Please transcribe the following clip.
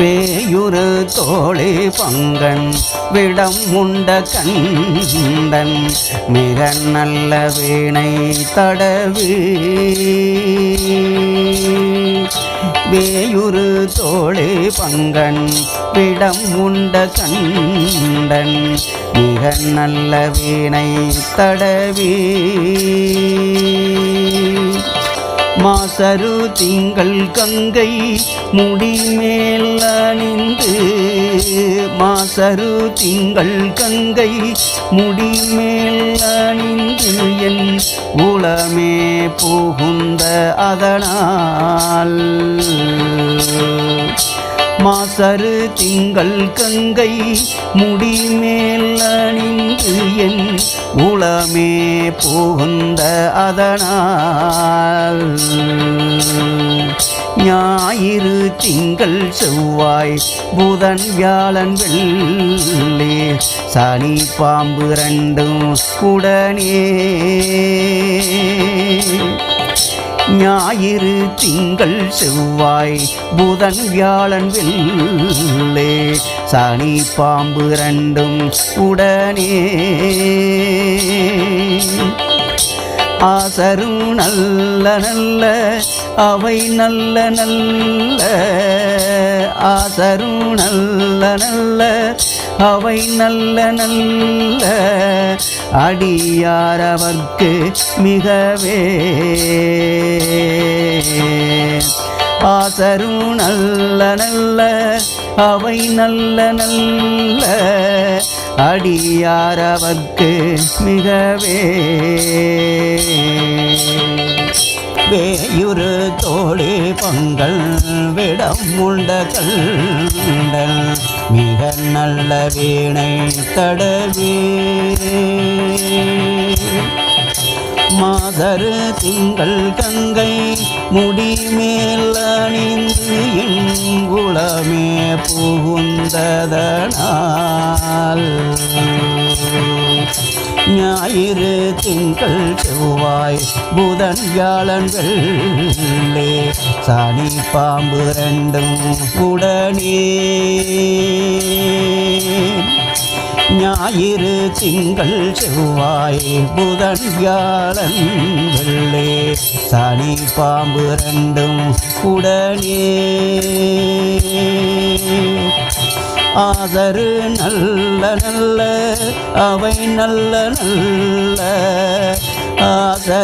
வேயுறு தோழி பங்கன் விடம் உண்ட கண்டன் மிக நல்ல வீணை தடவி. வேயுறு தோழி பங்கன் விடம் உண்ட கண்டன் மிக நல்ல வீணை தடவி. மாசரு திங்கள் கங்கை முடிமேல் அணிந்து. மாசரு திங்கள் கங்கை முடிமேல் அணிந்து என் உளமே புகுந்த அதனால். மாசரு திங்கள் கங்கை முடிமேல் அணிந்து என் உளமே புகுந்த அதனால். ஞாயிறு திங்கள் செவ்வாய் புதன் வியாழன் வெள்ளி சனி பாம்பு ரெண்டும் உடனே. ஞாயிறு திங்கள் செவ்வாய் புதன் வியாழன் வெள்ளே சனி பாம்பு ரெண்டும் உடனே. ஆசரும் நல்ல நல்ல அவை நல்ல நல்ல ஆசரும் நல்ல நல்ல அவை நல்ல நல்ல அடியாரவர்க்கு மிகவே. ஆசரும் நல்ல நல்ல அவை நல்ல நல்ல அடியாரவர்க்கு மிகவே. வேயுறு தோழி பொங்கல் விடம் உண்ட கண்டல் மிக நல்ல வீணை தடவே. மாதரு திங்கள் கங்கை முடிமேல் அணிந்து இங்குளமே புகுந்ததனால். ஞாயிறு திங்கள் செவ்வாய் புதன் வியாழன் வெள்ளே சனி பாம்பு ரெண்டும் உடனே. ஞாயிறு திங்கள் செவ்வாய் புதன் வியாழன் வெள்ளே சனி பாம்பு ரெண்டும் உடனே. ஆதரு நல்ல நல்ல அவை நல்ல நல்ல. ஆதர்